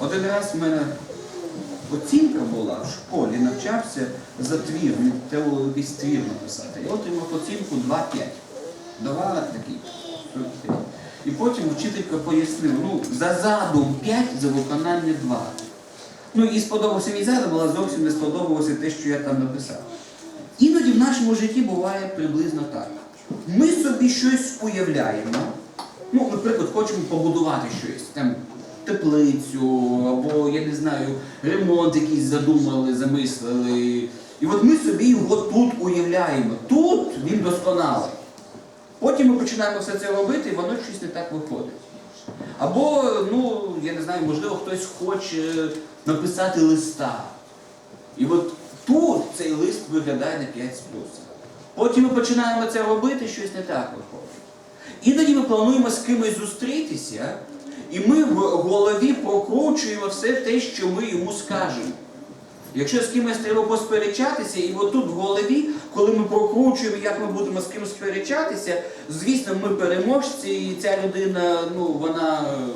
Один раз в мене оцінка була в школі, навчався за твір, треба якийсь твір написати. Я отримав оцінку 2,5. Давала такий. 45. І потім вчителька пояснила, ну, за задум 5, за виконання 2. Ну і сподобався мій задум, але зовсім не сподобалося те, що я там написав. Іноді в нашому житті буває приблизно так. Ми собі щось уявляємо. Ну, наприклад, хочемо побудувати щось, теплицю, або, я не знаю, ремонт якийсь задумали, замислили. І от ми собі його тут уявляємо. Тут він досконалий. Потім ми починаємо все це робити, і воно щось не так виходить. Або, ну, я не знаю, можливо, хтось хоче написати листа. І от тут цей лист виглядає на 5 з. Потім ми починаємо це робити, щось не так виходить. Іноді ми плануємо з кимось зустрітися, і ми в голові прокручуємо все те, що ми йому скажемо. Якщо з кимось треба посперечатися, і отут в голові, коли ми прокручуємо, як ми будемо з кимось сперечатися, звісно, ми переможці, і ця людина, ну, вона е,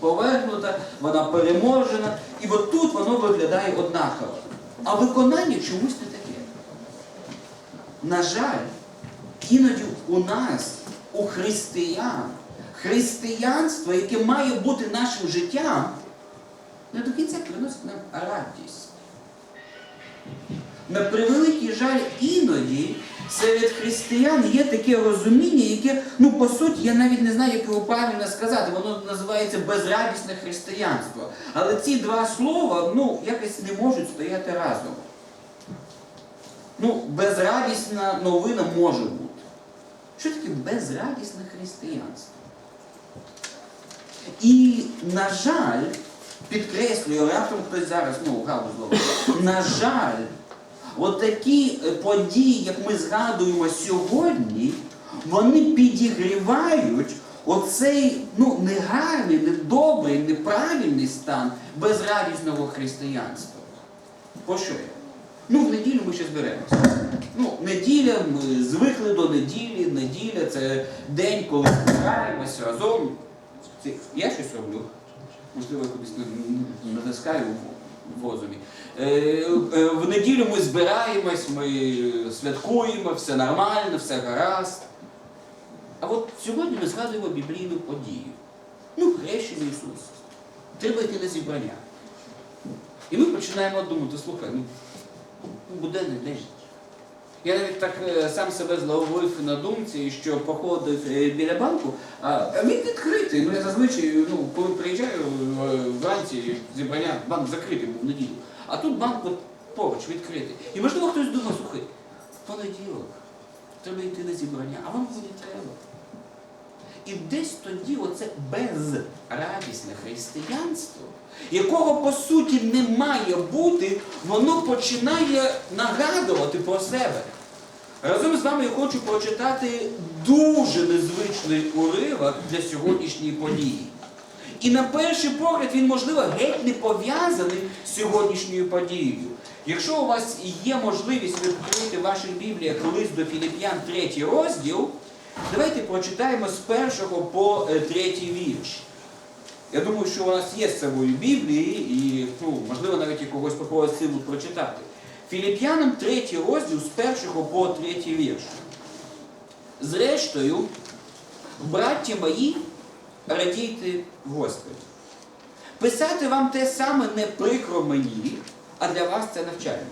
повергнута, вона переможена. І от тут воно виглядає однаково. А виконання чомусь не таке. На жаль, іноді у нас, у християн, християнство, яке має бути нашим життям, не до кінця приносить нам радість. На превеликий жаль, іноді серед християн є таке розуміння, яке, ну по суті, я навіть не знаю, як його правильно сказати, воно називається безрадісне християнство. Але ці два слова ну, якось не можуть стояти разом. Ну, безрадісна новина може бути. Що таке безрадісне християнство? І, на жаль, підкреслюю, раптом хтось зараз, ну, галузь зловив, на жаль, от такі е, події, як ми згадуємо сьогодні, вони підігрівають оцей ну, негарний, недобрий, неправильний стан безрадісного християнства. По що я? Ну, в неділю ми ще зберемося. Ну, неділя, ми звикли до неділі, неділя це день, коли збираємося разом. Я щось роблю. Можливо, кудись натискаю в- розумі. Е, е, В неділю ми збираємось, ми святкуємо, все нормально, все гаразд. А от сьогодні ми згадуємо біблійну подію. Ну, хрещення Ісуса. Треба йти на зібрання. І ми починаємо думати, слухай, ну, ну буденний день. Я навіть так е, сам себе зловив на думці, що походив е, біля банку, а він відкритий. Ну я зазвичай, ну, коли приїжджаю е, вранці зібрання, банк закритий був в неділю. А тут банк от поруч відкритий. І можливо хтось думав, слухай, в понеділок треба йти на зібрання, а вам буде треба. І десь тоді оце безрадісне християнство, якого по суті не має бути, воно починає нагадувати про себе. Разом з вами я хочу прочитати дуже незвичний уривок для сьогоднішньої події. І на перший погляд він, можливо, геть не пов'язаний з сьогоднішньою подією. Якщо у вас є можливість відкрити в ваших бібліях лист до Філіп'ян, третій розділ, давайте прочитаємо з першого по е, третій вірш. Я думаю, що у нас є з собою Біблії, і ну, можливо навіть якогось попросили силу прочитати. Філіп'янам третій розділ з першого по третій вірш. Зрештою, браття мої, радійте в Господі. Писати вам те саме не прикро мені, а для вас це навчання.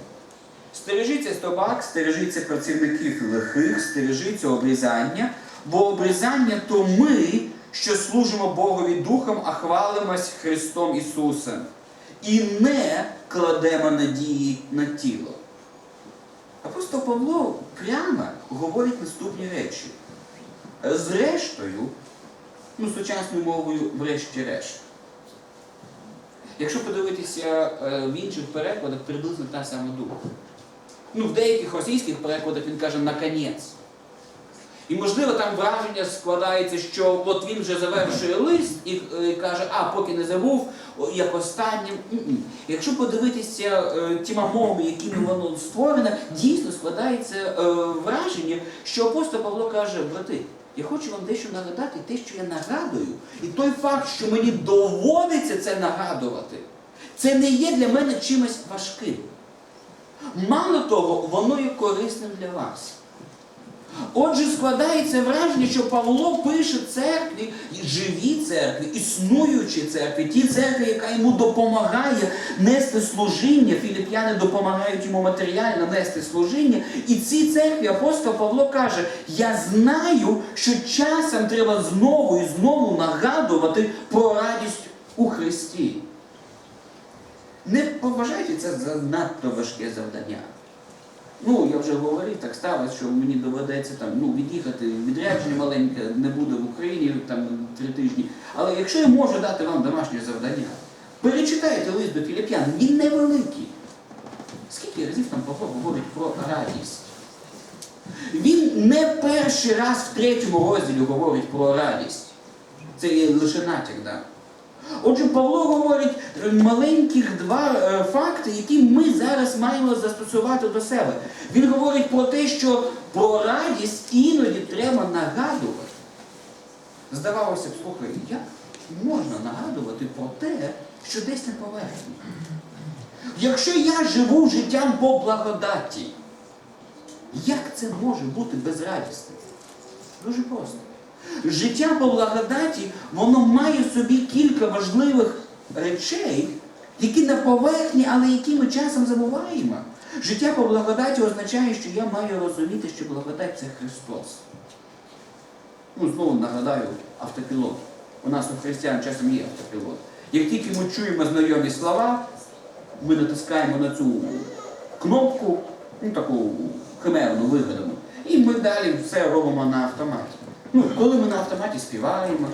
Стережіться собак, стережіться працівників лихих, стережіться обрізання, бо обрізання то ми, що служимо Богові Духом, а хвалимось Христом Ісусом. І не кладемо надії на тіло. Апостол Павло прямо говорить наступні речі. Зрештою, ну, сучасною мовою, врешті-решт. Якщо подивитися е, в інших перекладах, приблизно та сама думка. Ну, в деяких російських перекладах він каже наконець. І можливо там враження складається, що от він вже завершує лист і е, каже, а поки не забув, як останнім. Якщо подивитися е, тіма мовами, якими воно створено, дійсно складається е, враження, що апостол Павло каже, брати, Я хочу вам дещо нагадати, те, що я нагадую, і той факт, що мені доводиться це нагадувати, це не є для мене чимось важким. Мало того, воно є корисним для вас. Отже, складається враження, що Павло пише церкві, живі церкві, існуючі церкві, ті церкви, яка йому допомагає нести служіння, філіп'яни допомагають йому матеріально нести служіння. І цій церкві апостол Павло каже: я знаю, що часом треба знову і знову нагадувати про радість у Христі. Не поважайте це за надто важке завдання. Ну, я вже говорив, так сталося, що мені доведеться там, ну, від'їхати відрядження маленьке, не буде в Україні там три тижні. Але якщо я можу дати вам домашнє завдання, перечитайте лист до Філіп'ян, він невеликий. Скільки разів там Павло говорить про радість? Він не перший раз в третьому розділі говорить про радість. Це є лише натяк, да. Отже, Павло говорить е, маленьких два е, факти, які ми зараз маємо застосувати до себе. Він говорить про те, що про радість іноді треба нагадувати. Здавалося б, слухай, як можна нагадувати про те, що десь на поверхні? Якщо я живу життям по благодаті, як це може бути безрадісним? Дуже просто. Життя по благодаті, воно має в собі кілька важливих речей, які на поверхні, але які ми часом забуваємо. Життя по благодаті означає, що я маю розуміти, що благодать це Христос. Ну, знову нагадаю, автопілот. У нас у християн часом є автопілот. Як тільки ми чуємо знайомі слова, ми натискаємо на цю кнопку, ну таку химерну вигадану, і ми далі все робимо на автоматі. Ну, коли ми на автоматі співаємо,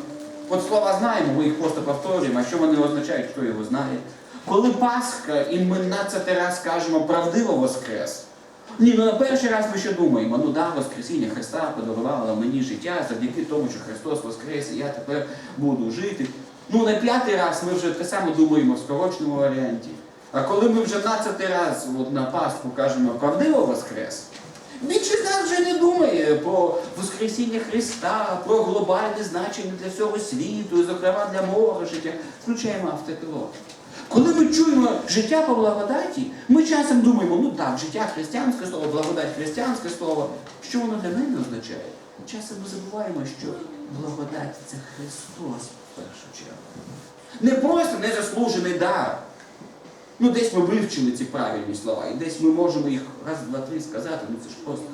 от слова знаємо, ми їх просто повторюємо, а що вони означають, хто його знає. Коли Пасха, і ми на це раз кажемо правдиво Воскрес. Ні, ну на перший раз ми ще думаємо, ну да, Воскресіння Христа подарувало мені життя завдяки тому, що Христос Воскрес, і я тепер буду жити. Ну на п'ятий раз ми вже те саме думаємо в скороченому варіанті. А коли ми вже надцятий раз от, на Пасху кажемо правдиво Воскрес, більшість нас вже не думає про Воскресіння Христа, про глобальне значення для всього світу, і, зокрема для мого життя. Включаємо автопілот. Коли ми чуємо життя по благодаті, ми часом думаємо, ну так, життя християнське слово, благодать християнське слово. Що воно для мене означає? Часом ми забуваємо, що благодать це Христос в першу чергу. Не просто незаслужений дар. Ну, десь ми вивчили ці правильні слова, і десь ми можемо їх раз, два, три сказати, ну це ж просто.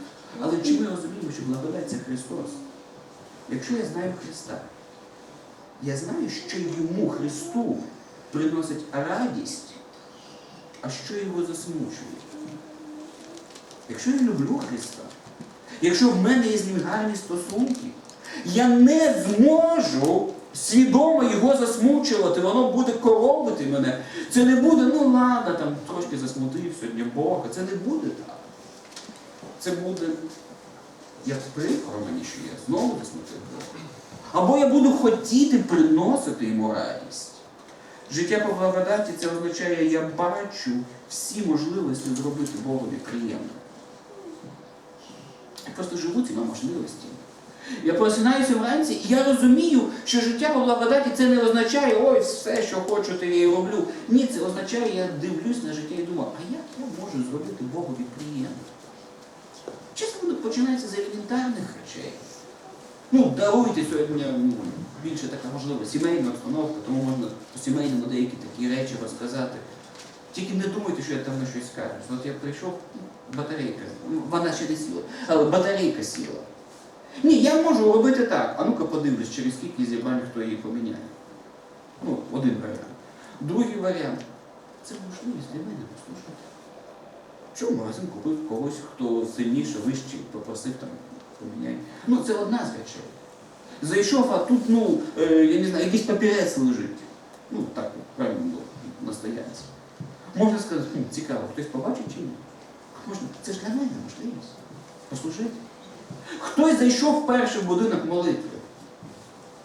Але чи ми розуміємо, що благодать це Христос? Якщо я знаю Христа, я знаю, що йому Христу приносить радість, а що його засмучує. Якщо я люблю Христа, якщо в мене є з ним гарні стосунки, я не зможу свідомо його засмучувати, воно буде коробити мене. Це не буде, ну ладно, там трошки засмутив сьогодні Бога. Це не буде так. Це буде як прикро мені, що я знову засмутив Бога. Або я буду хотіти приносити йому радість. Життя по благодаті це означає, я бачу всі можливості зробити Богові приємно. Я просто живу цими можливостями. Я просинаюся вранці, і я розумію, що життя по благодаті це не означає, ой, все, що хочу, то я і роблю. Ні, це означає, я дивлюсь на життя і думаю, а як я можу зробити Богові приємно? Чесно, починається з елементарних речей. Ну, даруйте сьогодні ну, більше така можливо сімейна обстановка, тому можна по сімейному деякі такі речі розказати. Тільки не думайте, що я там на щось скажу. От я прийшов, батарейка, ну, вона ще не сіла, але батарейка сіла. Ні, я можу робити так. А ну-ка подивлюсь, через скільки зібрань хто її поміняє. Ну, один варіант. Другий варіант це можливість для мене послухати. В магазин купив когось, хто сильніше, вищий, попросив там поміняй. Ну, це одна з речей. Зайшов, а тут, ну, е, я не знаю, якийсь папірець лежить. Ну, так, правильно було, настоянці. Можна сказати, хм, цікаво, хтось побачить чи ні? Можна, це ж для мене можливість. Послужити. Хтось зайшов вперше в будинок молитви.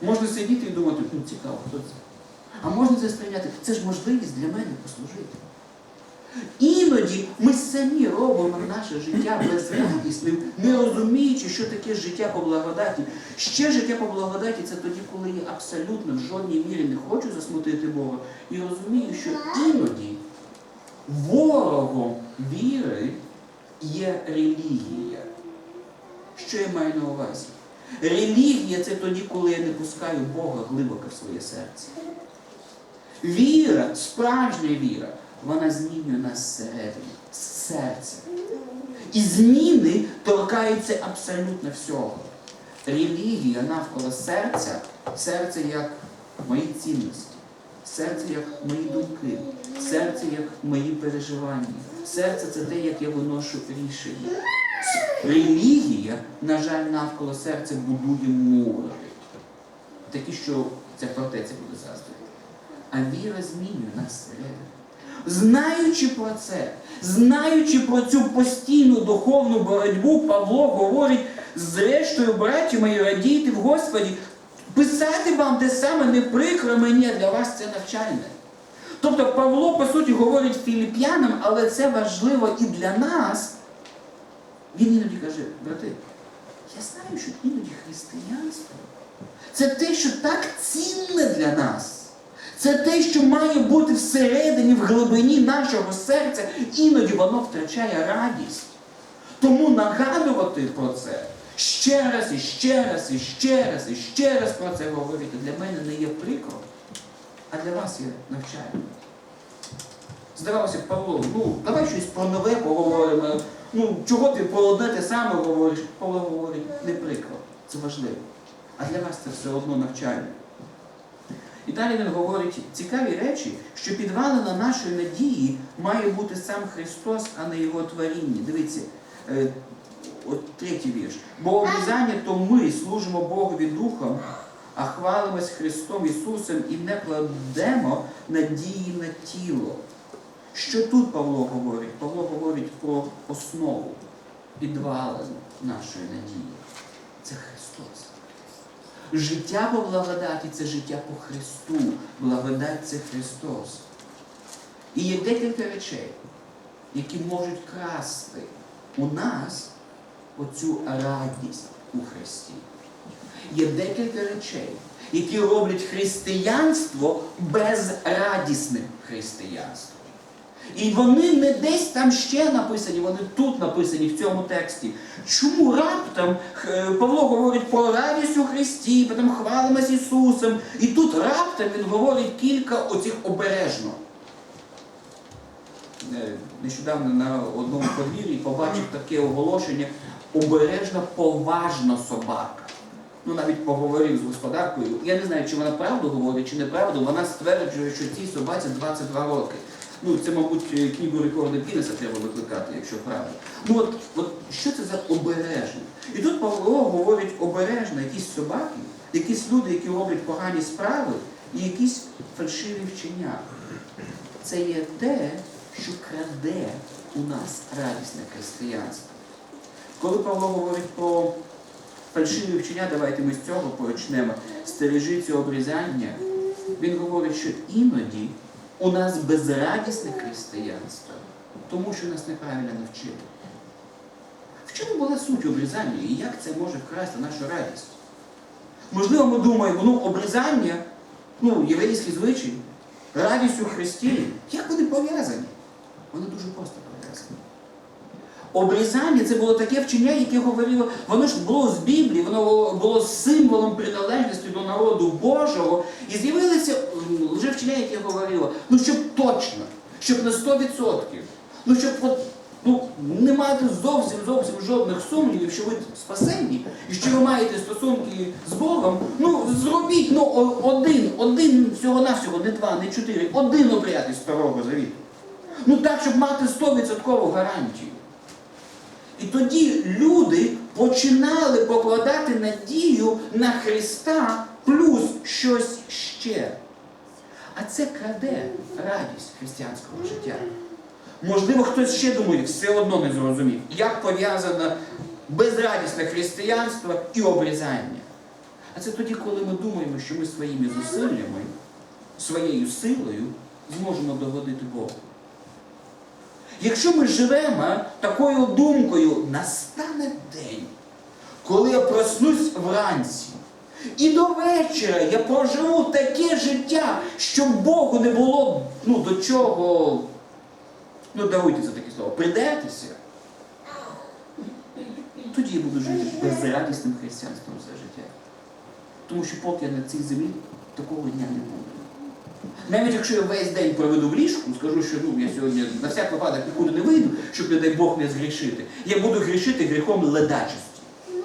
Можна сидіти і думати, ну цікаво, хто це? А можна це сприйняти? Це ж можливість для мене послужити. Іноді ми самі робимо наше життя безрадісним, не розуміючи, що таке життя по благодаті. Ще життя по благодаті це тоді, коли я абсолютно в жодній мірі не хочу засмутити Бога і розумію, що іноді ворогом віри є релігія. Що я маю на увазі? Релігія це тоді, коли я не пускаю Бога глибоко в своє серце. Віра, справжня віра, вона змінює нас зсередини, з серця. І зміни торкаються абсолютно всього. Релігія навколо серця, серце як мої цінності, серце як мої думки, серце як мої переживання, серце це те, як я виношу рішення. Релігія, на жаль, навколо серця будує мури. Такі, що ця фортеця буде заздрити. А віра змінює нас всередину. Знаючи про це, знаючи про цю постійну духовну боротьбу, Павло говорить, зрештою, браті мої, радійте в Господі, писати вам те саме не прикро мені, для вас це навчальне. Тобто Павло, по суті, говорить філіп'янам, але це важливо і для нас. Він іноді каже, брати, я знаю, що іноді християнство це те, що так цінне для нас. Це те, що має бути всередині, в глибині нашого серця, іноді воно втрачає радість. Тому нагадувати про це ще раз і ще раз, і ще раз, і ще раз про це говорити для мене не є прикро, а для вас є навчання. Здавалося, б, Павло, ну давай щось про нове поговоримо. Ну, чого ти про одне те саме говориш? Павло говорить, не прикро, це важливо. А для вас це все одно навчання. І далі він говорить цікаві речі, що підвалина нашої надії має бути сам Христос, а не Його творіння. Дивіться, е, от третій вірш. Бо обрізання то ми служимо Богові Духом, а хвалимось Христом Ісусом і не кладемо надії на тіло. Що тут Павло говорить? Павло говорить про основу підвалину нашої надії. Це Христос. Життя по благодаті це життя по Христу. Благодать це Христос. І є декілька речей, які можуть красти у нас оцю радість у Христі. Є декілька речей, які роблять християнство безрадісним християнством. І вони не десь там ще написані, вони тут написані в цьому тексті. Чому раптом е, Павло говорить про радість у Христі, потім хвалимось Ісусом, і тут раптом він говорить кілька оцих обережно. Е, Нещодавно на одному подвір'ї побачив таке оголошення обережно поважно собака. Ну навіть поговорив з господаркою. Я не знаю, чи вона правду говорить, чи неправду. Вона стверджує, що цій собаці 22 роки. Ну, це, мабуть, книгу рекордів Гіннеса треба викликати, якщо правда. Ну от, от що це за обережно? І тут Павло говорить обережно, якісь собаки, якісь люди, які роблять погані справи, і якісь фальшиві вчення. Це є те, що краде у нас радісне християнство. Коли Павло говорить про фальшиві вчення, давайте ми з цього почнемо. Стережіться обрізання. Він говорить, що іноді у нас безрадісне християнство, тому що нас неправильно навчили. В чому була суть обрізання і як це може вкрасти нашу радість? Можливо, ми думаємо, ну, обрізання, ну, єврейський звичай, радість у Христі, як вони пов'язані? Вони дуже просто пов'язані. Обрізання це було таке вчення, яке говорило, воно ж було з Біблії, воно було символом приналежності до народу Божого. І з'явилося м, вже вчення, яке говорило, ну щоб точно, щоб на 100%, ну щоб от, ну, не мати зовсім зовсім жодних сумнівів, що ви спасенні, і що ви маєте стосунки з Богом, ну зробіть ну, один, один всього-навсього, не два, не чотири, один обряд із старого завіту. Ну так, щоб мати 100% гарантію. І тоді люди починали покладати надію на Христа плюс щось ще. А це краде радість християнського життя. Можливо, хтось ще думає, все одно не зрозумів, як пов'язано безрадісне християнство і обрізання. А це тоді, коли ми думаємо, що ми своїми зусиллями, своєю силою зможемо догодити Богу. Якщо ми живемо такою думкою, настане день, коли я проснусь вранці. І до вечора я проживу таке життя, щоб Богу не було ну, до чого, ну даруйте за таке слово, придертися. Тоді я буду жити безрадісним християнством все життя. Тому що поки я на цій землі, такого дня не буде. Навіть якщо я весь день проведу в ліжку, скажу, що ну, я сьогодні на всяк випадок нікуди не вийду, щоб, не дай Бог, не згрішити, я буду грішити гріхом ледачості.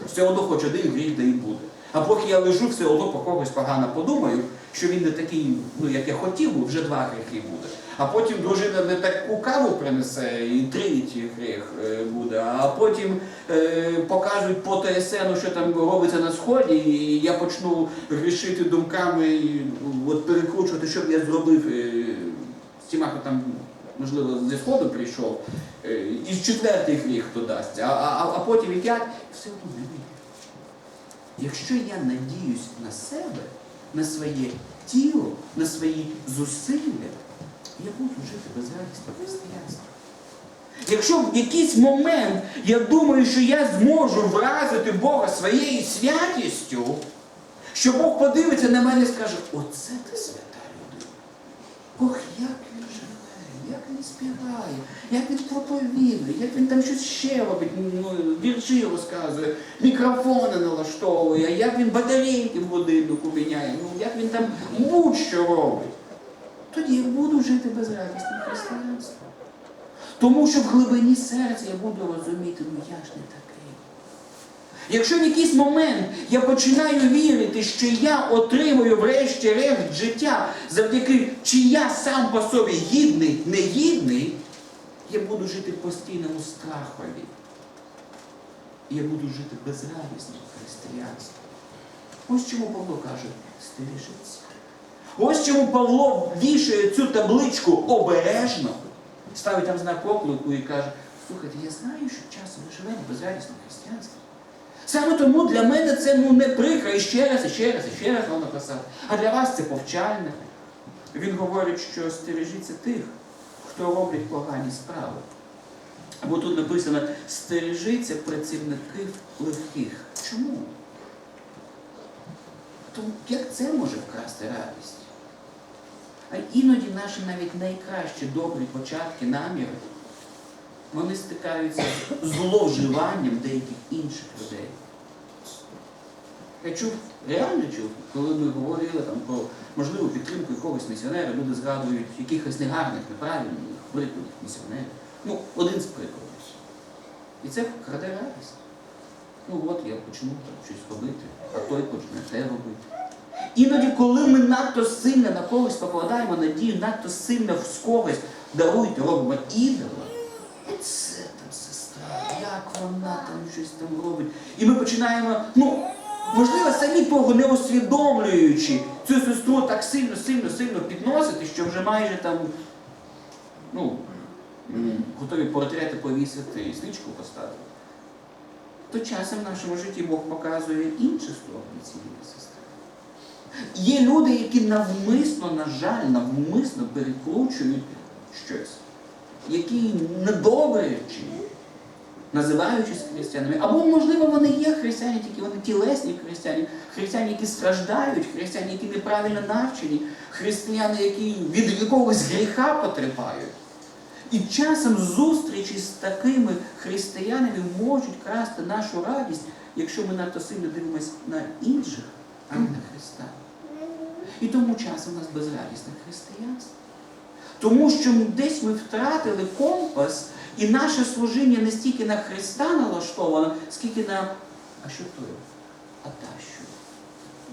Все одно хоч один гріх да і буде. А поки я лежу, все одно по когось погано подумаю, що він не такий, ну як я хотів, бо вже два гріхи буде. А потім дружина не таку каву принесе, і третій гріх е, буде. А потім е, покажуть по ТСН, що там робиться на сході, і я почну грішити думками, і, от перекручувати, що б я зробив е, з тіма, хто там, можливо, зі сходу прийшов, е, і четвертий гріх додасться, а, а, а потім і п'ять, все одно не. Якщо я надіюсь на себе, на своє тіло, на свої зусилля, я буду жити безрадісно християнства. Якщо в якийсь момент я думаю, що я зможу вразити Бога своєю святістю, що Бог подивиться на мене і скаже, оце ти свята людина. Ох, як він живе, як він співає, як він проповідує, як він там щось ще робить, ну, вірші розказує, мікрофони налаштовує, як він батарейки в годиннику міняє, ну як він там будь-що робить. Тоді я буду жити безрадісним християнством. Тому що в глибині серця я буду розуміти, ну я ж не такий. Якщо в якийсь момент я починаю вірити, що я отримую врешті-решт життя, завдяки чи я сам по собі гідний, негідний, я буду жити в постійному страхові. Я буду жити безрадісним християнством. Ось чому Павло каже, стережіться. Ось чому Павло вішає цю табличку обережно, ставить там знак оклику і каже, слухайте, я знаю, що часом ми живемо безрадісним християнством. Саме тому для мене це ну, не прикро, і ще раз, і ще раз, і ще раз воно написав. А для вас це повчальне. Він говорить, що стережіться тих, хто роблять погані справи. Або тут написано стережіться працівників легких. Чому? Тому як це може вкрасти радість? А іноді наші навіть найкращі добрі початки, наміри, вони стикаються з зловживанням деяких інших людей. Я чув, реально чув, коли ми говорили там про можливу підтримку якогось місіонера, люди згадують якихось негарних, неправильних, прикладів місіонерів. Ну, один з прикладів. І це краде радість. Ну от я почну там щось робити, а той почне те робити. Іноді, коли ми надто сильно на когось покладаємо надію, надто сильно з когось даруйте, робимо ідола, оце там сестра, як вона там щось там робить. І ми починаємо, ну, можливо, самі того не усвідомлюючи цю сестру так сильно, сильно, сильно підносити, що вже майже там, ну, готові портрети повісити і свічку поставити. То часом в нашому житті Бог показує інші сторони цієї сестри. Є люди, які навмисно, на жаль, навмисно перекручують щось, які недобрячі, називаючись християнами. Або, можливо, вони є християни, тільки вони тілесні християни, християни, які страждають, християни, які неправильно навчені, християни, які від якогось гріха потерпають. І часом зустрічі з такими християнами можуть красти нашу радість, якщо ми надто сильно дивимося на інших, а не на Христа. І тому часом у нас безрадісне християнство. Тому що десь ми втратили компас, і наше служіння не стільки на Христа налаштовано, скільки на а що то? А та що?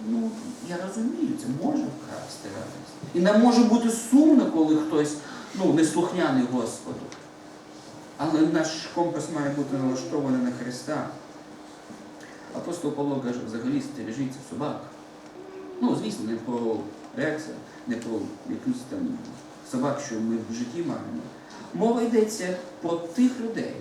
Ну, я розумію, це може вкрасти радість. І нам може бути сумно, коли хтось ну, неслухняний Господу. Але наш компас має бути налаштований на Христа. Апостол Павло каже, взагалі стережіться собак. Ну, звісно, не про рекса, не про якусь там собак, що ми в житті маємо. Мова йдеться про тих людей.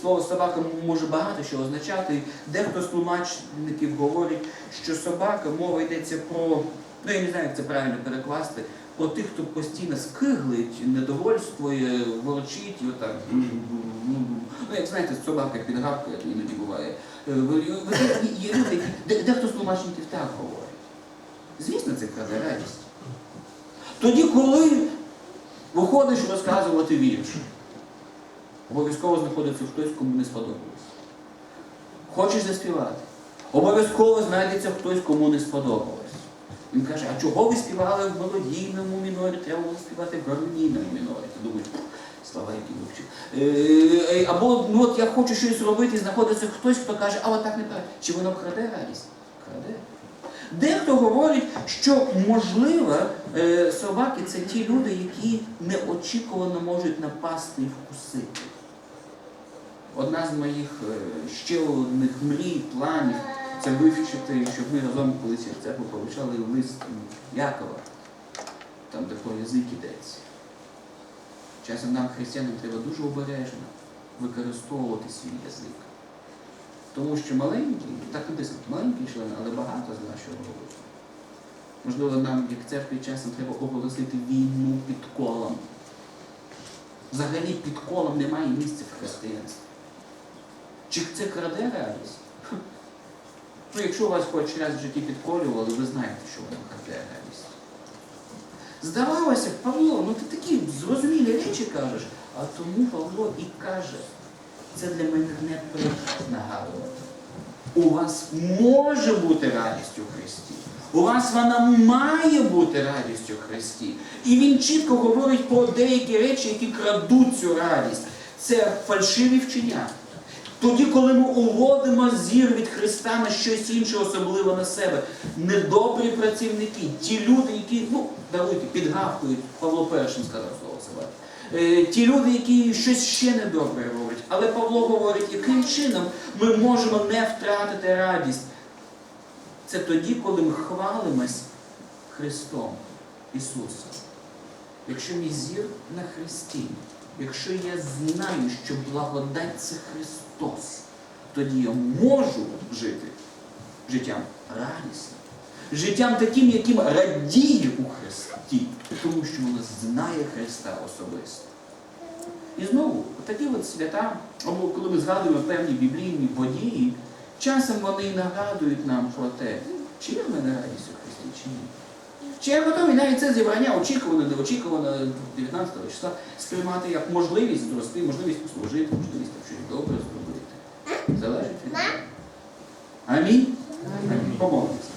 Слово собака може багато що означати. Дехто з тлумачників говорить, що собака, мова йдеться про, ну я не знаю, як це правильно перекласти, про тих, хто постійно скиглить, недовольствує, ворчить отак. Ну, як знаєте, собака підгавкає, іноді буває. Е, Є люди, дехто з тлумачників так говорить. Звісно, це краде радість. Тоді, коли виходиш розказувати вірш, обов'язково знаходиться хтось, кому не сподобалось. Хочеш заспівати, обов'язково знайдеться хтось, кому не сподобалось. Він каже, а чого ви співали в мелодійному мінорі, треба було співати в гармонійному мінорі. Ти думаєш, слава які вивчив. Е, е, Або ну, от я хочу щось робити, і знаходиться хтось, хто каже, а от так не так. Чи воно краде радість? Краде. Дехто говорить, що можливо е, собаки це ті люди, які неочікувано можуть напасти і вкусити. Одна з моїх е, ще одних мрій, планів це вивчити, щоб ми разом колись в церкву получали лист Якова, там де про язик ідеться. Часом нам, християнам, треба дуже обережно використовувати свій язик. Тому що маленький, так написано, маленький член, але багато з нашого голосу. Можливо, нам, як церкві, часом треба оголосити війну під колом. Взагалі під колом немає місця в християнстві. Чи це краде? Хм. Ну, якщо вас хоч раз в житті підколювали, ви знаєте, що воно краде радість. Здавалося, Павло, ну ти такі зрозумілі речі кажеш, а тому Павло і каже, це для мене не привід нагадувати. У вас може бути радість у Христі. У вас вона має бути радістю в Христі. І він чітко говорить про деякі речі, які крадуть цю радість. Це фальшиві вчення. Тоді, коли ми уводимо зір від Христа на щось інше, особливо на себе, недобрі працівники, ті люди, які, ну, даруйте, підгавкують, Павло першим сказав слово себе. Е, Ті люди, які щось ще недобре роблять. Але Павло говорить, яким чином ми можемо не втратити радість. Це тоді, коли ми хвалимось Христом, Ісусом. Якщо мій зір на Христі, якщо я знаю, що благодать це Христос, тоді я можу жити життям радісним, життям таким, яким радіє у Христі, тому що вона знає Христа особисто. І знову, такі от свята, або коли ми згадуємо певні біблійні події, часом вони нагадують нам про те, чи є в мене радість у Христі, чи ні. Чи я готовий навіть це зібрання очікувано, неочікувано 19 числа сприймати як можливість зрости, можливість послужити, можливість там щось добре зробити. Залежить від мене. Амінь. Амінь. Помолимося.